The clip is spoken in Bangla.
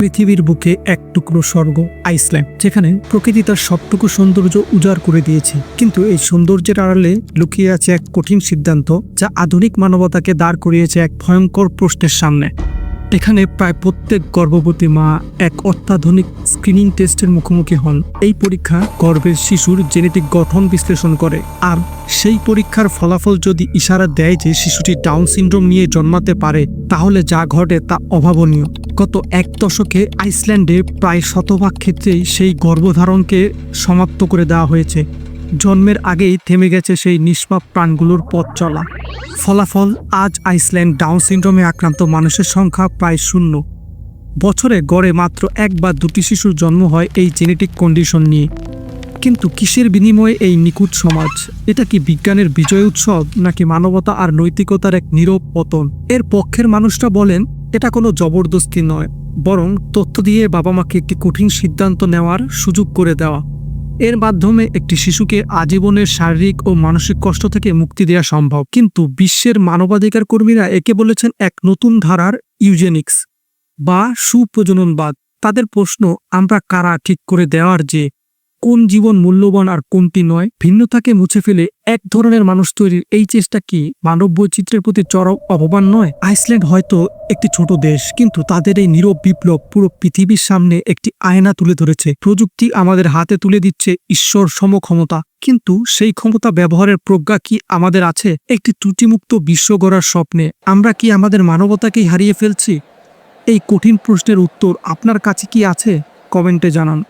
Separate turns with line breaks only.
পৃথিবীর বুকে এক টুকরো স্বর্গ, আইসল্যান্ড, যেখানে প্রকৃতি তার সবটুকু সৌন্দর্য উজাড় করে দিয়েছে। কিন্তু এই সৌন্দর্যের আড়ালে লুকিয়ে আছে এক কঠিন সিদ্ধান্ত, যা আধুনিক মানবতাকে দাঁড় করিয়েছে এক ভয়ঙ্কর প্রশ্নের সামনে। এখানে প্রায় প্রত্যেক গর্ভবতী মা এক অত্যাধুনিক স্ক্রিনিং টেস্টের মুখোমুখি হন। এই পরীক্ষা গর্ভের শিশুর জেনেটিক গঠন বিশ্লেষণ করে। আর সেই পরীক্ষার ফলাফল যদি ইশারা দেয় যে শিশুটি ডাউন সিন্ড্রোম নিয়ে জন্মাতে পারে, তাহলে যা ঘটে তা অভাবনীয়। গত এক দশকে আইসল্যান্ডে প্রায় শতভাগ ক্ষেত্রেই সেই গর্ভধারণকে সমাপ্ত করে দেওয়া হয়েছে। জন্মের আগেই থেমে গেছে সেই নিষ্পাপ প্রাণগুলোর পথ চলা। ফলাফল আজ আইসল্যান্ড ডাউন সিনড্রোমে আক্রান্ত মানুষের সংখ্যা প্রায় শূন্য। বছরে গড়ে মাত্র এক বা দুটি শিশুর জন্ম হয় এই জেনেটিক কন্ডিশন নিয়ে। কিন্তু কিসের বিনিময়ে এই নিখুঁত সমাজ? এটা কি বিজ্ঞানের বিজয় উৎসব, নাকি মানবতা আর নৈতিকতার এক নীরব পতন? এর পক্ষের মানুষরা বলেন এটা কোনো জবরদস্তি নয়, বরং তথ্য দিয়ে বাবা মাকে একটি কঠিন সিদ্ধান্ত নেওয়ার সুযোগ করে দেওয়া। এর মাধ্যমে একটি শিশুকে আজীবনের শারীরিক ও মানসিক কষ্ট থেকে মুক্তি দেওয়া সম্ভব। কিন্তু বিশ্বের মানবাধিকার কর্মীরা একে বলেছেন এক নতুন ধারার ইউজেনিক্স বা সুপ্রজননবাদ। তাদের প্রশ্ন, আমরা কারা ঠিক করে দেওয়ার যে কোন জীবন মূল্যবান আর কোনটি নয়, ভিন্নতাকে মুছে ফেলে এক ধরনের মানুষ তৈরির এই চেষ্টা কি মানব বৈচিত্র্যের প্রতি চরম অপমান নয়? আইসল্যান্ড হয়তো একটি ছোট দেশ, কিন্তু তাদের এই নীরব বিপ্লব পুরো পৃথিবীর সামনে একটি আয়না তুলে ধরেছে। প্রযুক্তি আমাদের হাতে তুলে দিচ্ছে ঈশ্বর সমক্ষমতা, কিন্তু সেই ক্ষমতা ব্যবহারের প্রজ্ঞা কি আমাদের আছে? একটি ত্রুটিমুক্ত বিশ্ব গড়ার স্বপ্নে আমরা কি আমাদের মানবতাকেই হারিয়ে ফেলছি? এই কঠিন প্রশ্নের উত্তর আপনার কাছে কি আছে? কমেন্টে জানান।